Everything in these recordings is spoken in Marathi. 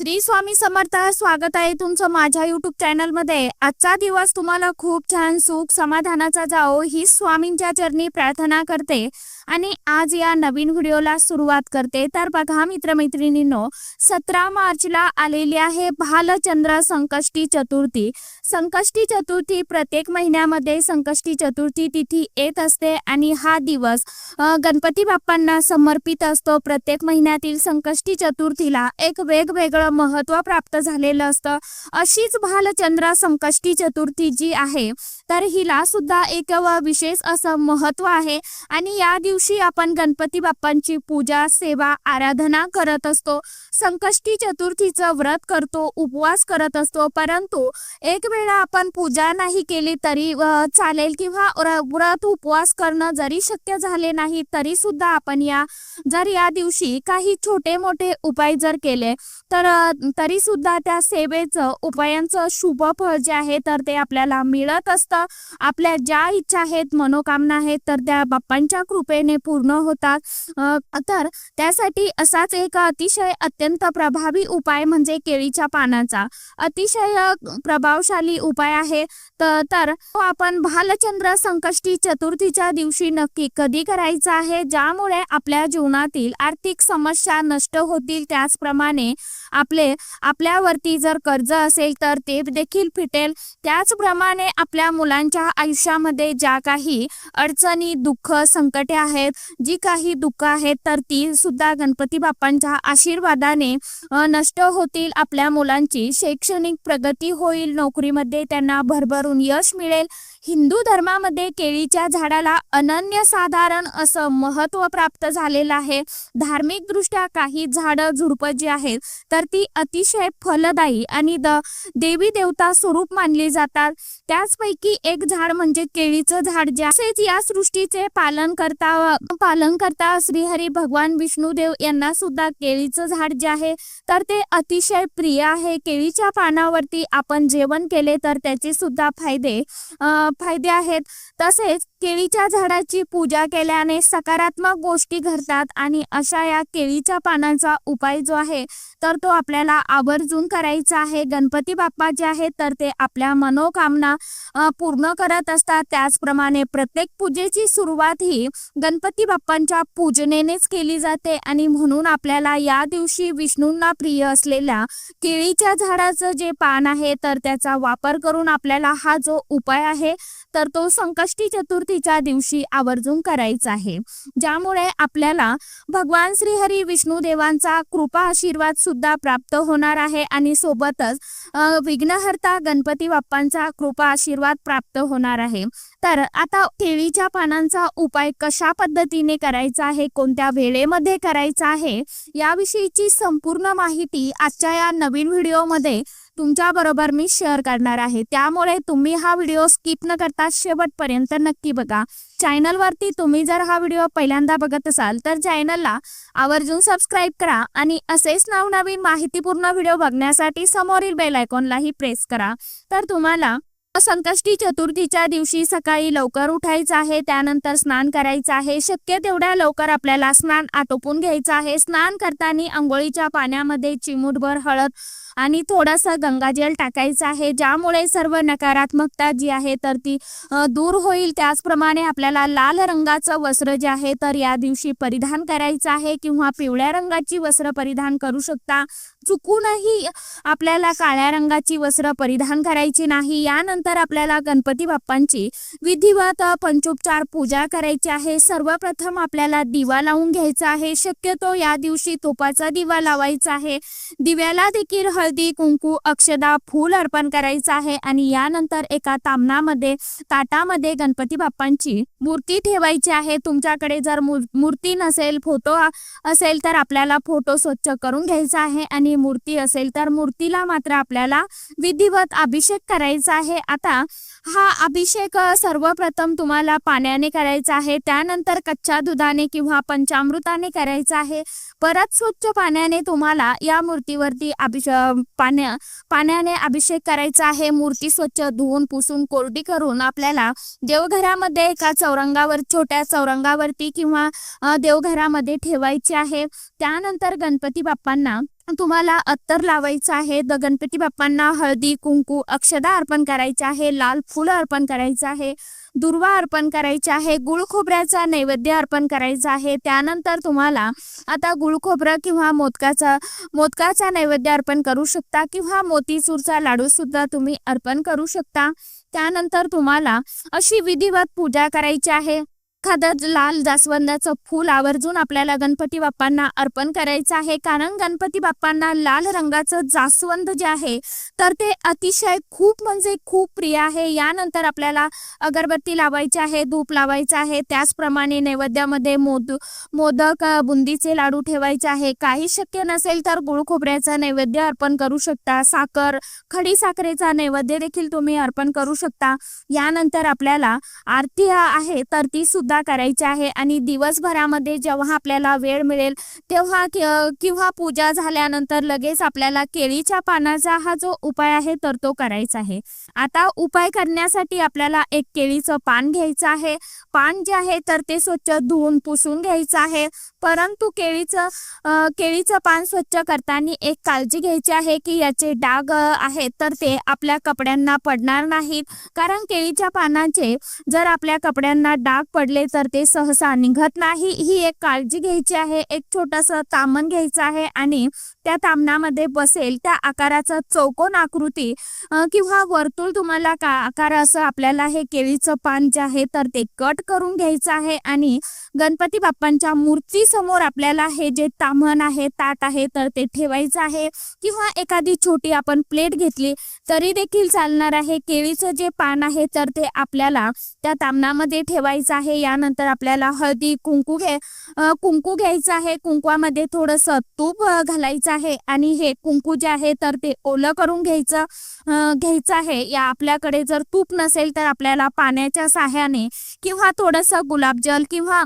श्री स्वामी समर्थ स्वागत आहे तुमचं माझ्या युट्यूब चॅनलमध्ये आजचा दिवस तुम्हाला खूप छान सुख समाधानाचा जाओ ही स्वामींच्या चरणी प्रार्थना करते. आणि आज या नवीन व्हिडिओला सुरुवात करते. तर बघा मित्रमैत्रिणींनो सतरा मार्चला आलेली आहे भालचंद्र संकष्टी चतुर्थी. संकष्टी चतुर्थी प्रत्येक महिन्यामध्ये संकष्टी चतुर्थी तिथी येत असते आणि हा दिवस गणपती बाप्पांना समर्पित असतो. प्रत्येक महिन्यातील संकष्टी चतुर्थीला एक वेगवेगळं महत्त्व प्राप्त झालेलं असतं. अशीच भालचंद्र संकष्टी चतुर्थी जी आहे तर हिला सुद्धा एक विशेष असं महत्त्व आहे. आणि या दिवशी आपण गणपती बाप्पांची पूजा सेवा आराधना करत असतो. संकष्टी चतुर्थीचं व्रत करतो उपवास करत असतो. परंतु एक वेळा आपण पूजा नाही केली तरी चालेल किंवा व्रत उपवास करणं जरी शक्य झाले नाही तरी सुद्धा आपण या जर या दिवशी काही छोटे मोठे उपाय जर केले तर तरी सुद्धा त्या सेवेचं उपायांचं शुभ फळ जे आहे तर ते आपल्याला मिळत असतं. आपल्या ज्या इच्छा आहेत मनोकामना आहेत तर त्या बाप्पांच्या कृपेने पूर्ण होतात. तर त्यासाठी असाच एक अतिशय अत्यंत प्रभावी उपाय म्हणजे केळीच्या पानाचा. अतिशय प्रभावशाली उपाय आहे. तर आपण भालचंद्र संकष्टी चतुर्थीच्या दिवशी नक्की कधी करायचा आहे? ज्यामुळे आपल्या जीवनातील आर्थिक समस्या नष्ट होतील त्याचप्रमाणे आपले आपल्यावरती जर कर्ज असेल तर ते देखील फिटेल. त्याचप्रमाणे आपल्या मुलांच्या आयुष्यामध्ये ज्या काही अडचणी दुःख संकटे आहेत जी काही दुःख आहेत तर ती सुद्धा गणपती बाप्पांच्या आशीर्वादाने नष्ट होतील. आपल्या मुलांची शैक्षणिक प्रगती होईल. नोकरीमध्ये त्यांना भरभरून यश मिळेल. हिंदू धर्मामध्ये केळीच्या झाडाला अनन्यसाधारण असं महत्त्व प्राप्त झालेलं आहे. धार्मिक दृष्ट्या काही झाडं झुडपं जी आहेत तर ती अतिशय फलदायी आणि द देवी देवता स्वरूप मानली जातात. त्याचपैकी एक झाड म्हणजे केळीचं झाड जे असेच या सृष्टीचे पालन करता पालन करता श्रीहरी भगवान विष्णुदेव यांना सुद्धा केळीचं झाड जे आहे तर ते अतिशय प्रिय आहे. केळीच्या पानावरती आपण जेवण केले तर त्याचे सुद्धा फायदे फायदे आहेत. तसेच केळीच्या झाडाची पूजा केल्याने सकारात्मक गोष्टी घडतात आणि अशा या केळीच्या पानांचा उपाय जो आहे तर तो आपल्याला आवर्जून करायचा आहे. गणपती बाप्पा जे आहेत तर ते आपल्या मनोकामना पूर्ण करत असतात. त्याचप्रमाणे प्रत्येक पूजेची सुरुवात ही गणपती बाप्पांच्या पूजनेनेच केली जाते आणि म्हणून आपल्याला या दिवशी विष्णूंना प्रिय असलेल्या केळीच्या झाडाचं जे पान आहे तर त्याचा वापर करून आपल्याला हा जो उपाय आहे तर तो संकष्टी चतुर्थीच्या दिवशी आवर्जून करायचा आहे. ज्यामुळे आपल्याला भगवान श्रीहरी विष्णू देवांचा कृपा आशीर्वाद सुद्धा प्राप्त होणार आहे आणि सोबतच विघ्नहर्ता गणपती बाप्पांचा कृपा आशीर्वाद प्राप्त होणार आहे. तर आता केळीच्या पानांचा उपाय कशा पद्धतीने करायचा आहे कोणत्या वेळेमध्ये करायचा आहे याविषयीची संपूर्ण माहिती आजच्या या नवीन व्हिडिओमध्ये तुमच्या बरोबर मी शेअर करणार आहे. त्यामुळे तुम्ही हा व्हिडिओ स्किप न करता शेवटपर्यंत नक्की बघा. चॅनलवरती तुम्ही जर हा व्हिडिओ पहिल्यांदा बघत असाल तर चॅनलला आवर्जून सबस्क्राईब करा आणि असेच नवनवीन माहितीपूर्ण व्हिडिओ बघण्यासाठी समोरील बेल आयकॉनलाही प्रेस करा. तर तुम्हाला संकष्टी चतुर्थीच्या दिवशी सकाळी लवकर उठायचं आहे त्यानंतर स्नान करायचं आहे. शक्य तेवढ्या लवकर आपल्याला स्नान आटोपून घ्यायचं आहे. स्नान करताना आंघोळीच्या पाण्यामध्ये चिमूटभर हळद आणि थोडंसं गंगाजल टाकायचं आहे ज्यामुळे सर्व नकारात्मकता जी आहे तर ती दूर होईल. त्याचप्रमाणे आपल्याला लाल रंगाचं वस्त्र जे आहे तर या दिवशी परिधान करायचं आहे किंवा पिवळ्या रंगाची वस्त्र परिधान करू शकता. चुकूनही आपल्याला काळ्या रंगाची वस्त्र परिधान करायची नाही. यानंतर आपल्याला गणपती बाप्पांची विधिवत पंचोपचार पूजा करायची आहे. सर्वप्रथम आपल्याला दिवा लावून घ्यायचा आहे. शक्यतो या दिवशी तोपाचा दिवा लावायचा आहे. दिव्याला देखील हळदी कुंकू अक्षदा फूल अर्पण करायचं आहे आणि यानंतर एका तामणामध्ये ताटामध्ये गणपती बाप्पांची मूर्ती ठेवायची आहे. तुमच्याकडे जर मूर्ती नसेल फोटो असेल तर आपल्याला फोटो स्वच्छ करून घ्यायचा आहे आणि मूर्ती असेल तर मूर्तीला मात्र आपल्याला विधिवत अभिषेक करायचा आहे. आता हा अभिषेक सर्वप्रथम तुम्हाला पाण्याने करायचा आहे. त्यानंतर कच्च्या दुधाने किंवा पंचामृताने करायचा आहे. परत स्वच्छ पाण्याने तुम्हाला या मूर्तीवरती अभिषेक पाण्या पाण्याने अभिषेक करायचा आहे. मूर्ती स्वच्छ धुवून पुसून कोरडी करून आपल्याला देवघरामध्ये एका चौरंगावर छोट्या चौरंगावरती किंवा देवघरामध्ये ठेवायची आहे. त्यानंतर गणपती बाप्पांना तुम्हाला अत्तर लावायचं आहे. द गणपती बाप्पांना हळदी कुंकू अक्षदा अर्पण करायचे आहे. लाल फुलं अर्पण करायचं आहे. दुर्वा अर्पण करायचे आहे. गुळखोबऱ्याचा नैवेद्य अर्पण करायचा आहे. त्यानंतर तुम्हाला आता गुळखोबरं किंवा मोदकाचा मोदकाचा नैवेद्य अर्पण करू शकता किंवा मोतीचूरचा लाडू सुद्धा तुम्ही अर्पण करू शकता. त्यानंतर तुम्हाला अशी विधिवत पूजा करायची आहे. एखादं लाल जास्वंदाचं फूल आवर्जून आपल्याला गणपती बाप्पांना अर्पण करायचं आहे. कारण गणपती बाप्पांना लाल रंगाचं जास्वंद जे आहे तर ते अतिशय खूप म्हणजे खूप प्रिय आहे. यानंतर आपल्याला अगरबत्ती लावायची आहे धूप लावायचं आहे. त्याचप्रमाणे नैवेद्यामध्ये मोद मोदक बुंदीचे लाडू ठेवायचे आहे. काही शक्य नसेल तर गुळ खोबऱ्याचा नैवेद्य अर्पण करू शकता. साखर खडी साखरेचा नैवेद्य देखील तुम्ही अर्पण करू शकता. यानंतर आपल्याला आरती आहे तर ती सुद्धा करायची आहे आणि दिवसभरामध्ये जेव्हा आपल्याला वेळ मिळेल तेव्हा किंवा पूजा झाल्यानंतर लगेच आपल्याला केळीच्या पानाचा हा जो उपाय आहे तर तो करायचा आहे. आता उपाय करण्यासाठी आपल्याला एक केळीचं पान घ्यायचं आहे. पान जे आहे तर ते स्वच्छ धुवून पुसून घ्यायचं आहे. परंतु केळीचं केळीचं पान स्वच्छ करताना एक काळजी घ्यायची आहे की याचे डाग आहेत तर ते आपल्या कपड्यांना पडणार नाहीत. कारण केळीच्या पानाचे जर आपल्या कपड्यांना डाग पडले तर ते सहसा निघत नाही. ही एक काळजी घ्यायची आहे एक छोटंसं तामण घ्यायचं आहे आणि त्या तामणामध्ये बसेल त्या आकाराचा चौकोन आकृती किंवा वर्तुळ तुम्हाला का आकार असं आपल्याला हे केळीचं पान जे आहे तर ते कट करून घ्यायचं आहे आणि गणपती बाप्पांच्या मूर्ती समोर आपल्याला हे जे ताम्हण आहे ताट आहे तर ते ठेवायचं आहे. किंवा एखादी छोटी आपण प्लेट घेतली तरी देखील चालणार आहे. केळीचं जे पान आहे तर ते आपल्याला त्या तामणामध्ये ठेवायचं आहे. यानंतर आपल्याला हळदी कुंकू घे कुंकू घ्यायचं आहे. कुंकवामध्ये थोडंसं तूप घालायचं आहे आणि हे कुंकू जे आहे तर ते ओलं करून घ्यायचं. घ्यायचं आहे. या आपल्याकडे जर तूप नसेल तर आपल्याला पाण्याच्या साह्याने किंवा थोडंसं गुलाबजल किंवा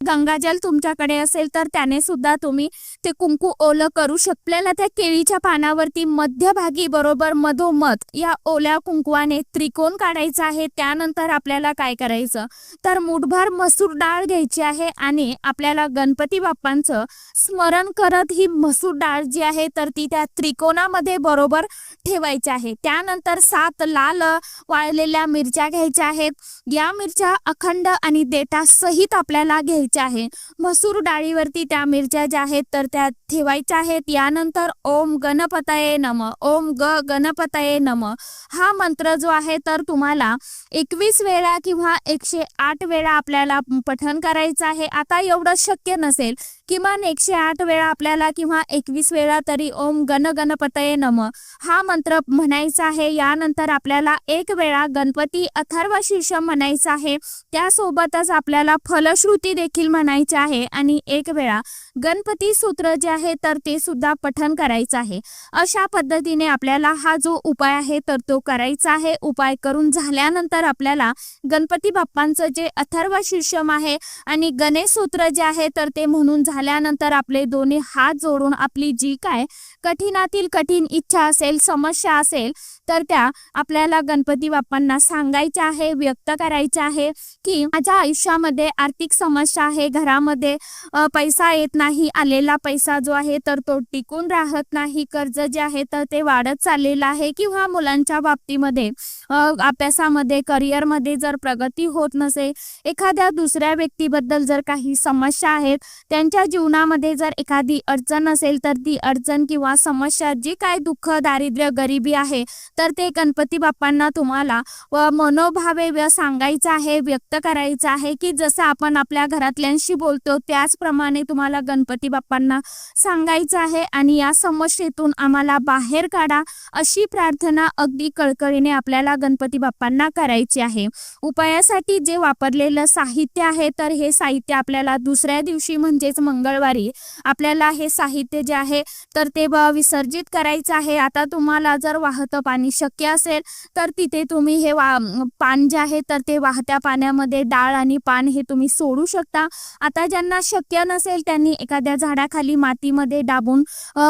गंगाजल तुमच्याकडे असेल तर त्याने सुद्धा तुम्ही ते कुंकू ओलं करू शकता आपल्याला त्या केळीच्या पानावरती मध्यभागी बरोबर मधोमध या ओल्या कुंकुवाने त्रिकोण काढायचा आहे. त्यानंतर आपल्याला काय करायचं? तर मुठभर मसूर डाळ घ्यायची आहे आणि आपल्याला गणपती बाप्पांचं स्मरण करत ही मसूर डाळ जी आहे तर ती त्या त्रिकोणामध्ये बरोबर ठेवायची आहे. त्यानंतर सात लाल वाळलेल्या मिरच्या घ्यायच्या आहेत. या मिरच्या अखंड आणि देठा सहित आपल्याला घ्यायच्या आहे मसूर डाळीवरती त्या मिरच्या ज्या आहेत तर त्या ठेवायच्या आहेत. यानंतर ओम गणपतये नम. ओम ग गणपतये नम. हा मंत्र जो आहे तर तुम्हाला एकवीस वेळा किंवा एकशे आठ वेळा आपल्याला पठण करायचं आहे. आता एवढं शक्य नसेल किमान एकशे आठ वेळा आपल्याला किंवा एकवीस वेळा तरी ओम गण गणपतये नम. हा मंत्र म्हणायचा आहे. यानंतर आपल्याला एक वेळा गणपती अथर्व शीर्ष म्हणायचं आहे. त्यासोबतच आपल्याला फलश्रुती देखील म्हणायची आहे आणि एक वेळा गणपती सूत्र जे आहे तर ते सुद्धा पठन करायचं आहे. अशा पद्धतीने आपल्याला हा जो उपाय आहे तर तो करायचा आहे. उपाय करून झाल्यानंतर आपल्याला गणपती बाप्पांचं जे अथर्व शीर्षम आहे आणि गणेश सूत्र जे आहे तर ते म्हणून झाल्यानंतर आपले दोन्ही हात जोडून आपली जी काय कठीणातील कठीण इच्छा असेल समस्या असेल तर त्या आपल्याला गणपती बाप्पांना सांगायच्या आहे व्यक्त करायच्या आहे की माझ्या आयुष्यामध्ये आर्थिक समस्या आहे घरामध्ये पैसा येत नाही आलेला पैसा जो आहे तर तो टिकून राहत नाही कर्ज जे आहे तर ते वाढत चाललेलं आहे किंवा मुलांच्या बाबतीमध्ये अभ्यासामध्ये करिअरमध्ये जर प्रगती होत नसेल एखाद्या दुसऱ्या व्यक्तीबद्दल जर काही समस्या आहेत त्यांच्या जीवनामध्ये जर एखादी अडचण असेल तर ती अडचण किंवा समस्या जी काय दुःख दारिद्र्य गरिबी आहे तर ते गणपती बाप्पांना तुम्हाला व मनोभावे सांगायचं आहे व्यक्त करायचं आहे की जसं आपण आपल्या घरातल्यांशी बोलतो त्याचप्रमाणे तुम्हाला गणपती बाप्पांना सांगायचं आहे आणि या समस्येतून आम्हाला बाहेर काढा अशी प्रार्थना अगदी कळकळीने आपल्याला गणपती बाप्पांना करायची आहे. उपायासाठी जे वापरलेलं साहित्य आहे तर हे साहित्य आपल्याला दुसऱ्या दिवशी म्हणजेच मंगळवारी. आपल्याला हे साहित्य जे आहे तर ते विसर्जित करायचं आहे. आता तुम्हाला जर वाहतं पाणी शक्य असेल तर तिथे तुम्ही हे वा पान जे आहे तर ते वाहत्या पाण्यामध्ये डाळ आणि पान हे तुम्ही सोडू शकता. आता ज्यांना शक्य नसेल त्यांनी एखाद्या झाडाखाली मातीमध्ये दाबून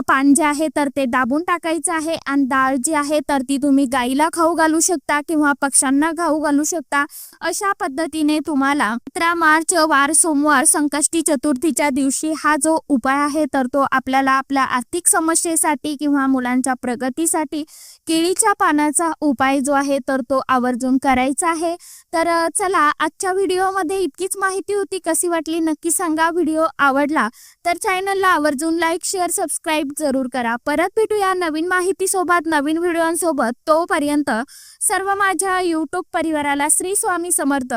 पान जे आहे तर ते दाबून टाकायचं आहे. आणि डाळ जी आहे तर ती तुम्ही गाईला खाऊ घालू शकता किंवा पक्ष्यांना खाऊ घालू शकता. अशा पद्धतीने तुम्हाला सतरा मार्च वार सोमवार संकष्टी चतुर्थीच्या दिवशी हा जो उपाय आहे तर तो आपल्याला आपल्या आर्थिक समस्येसाठी किंवा मुलांच्या प्रगतीसाठी केळीच्या पानाचा उपाय जो आहे तर तो आवर्जून करायचा आहे. तर चला आजच्या व्हिडिओमध्ये इतकीच माहिती होती. कशी वाटली नक्की सांगा. व्हिडिओ आवडला तर चॅनलला आवर्जून लाईक शेअर सबस्क्राईब जरूर करा. परत भेटूया नवीन माहितीसोबत नवीन व्हिडिओंसोबत. तोपर्यंत सर्व माझ्या यूट्यूब परिवाराला श्री स्वामी समर्थ.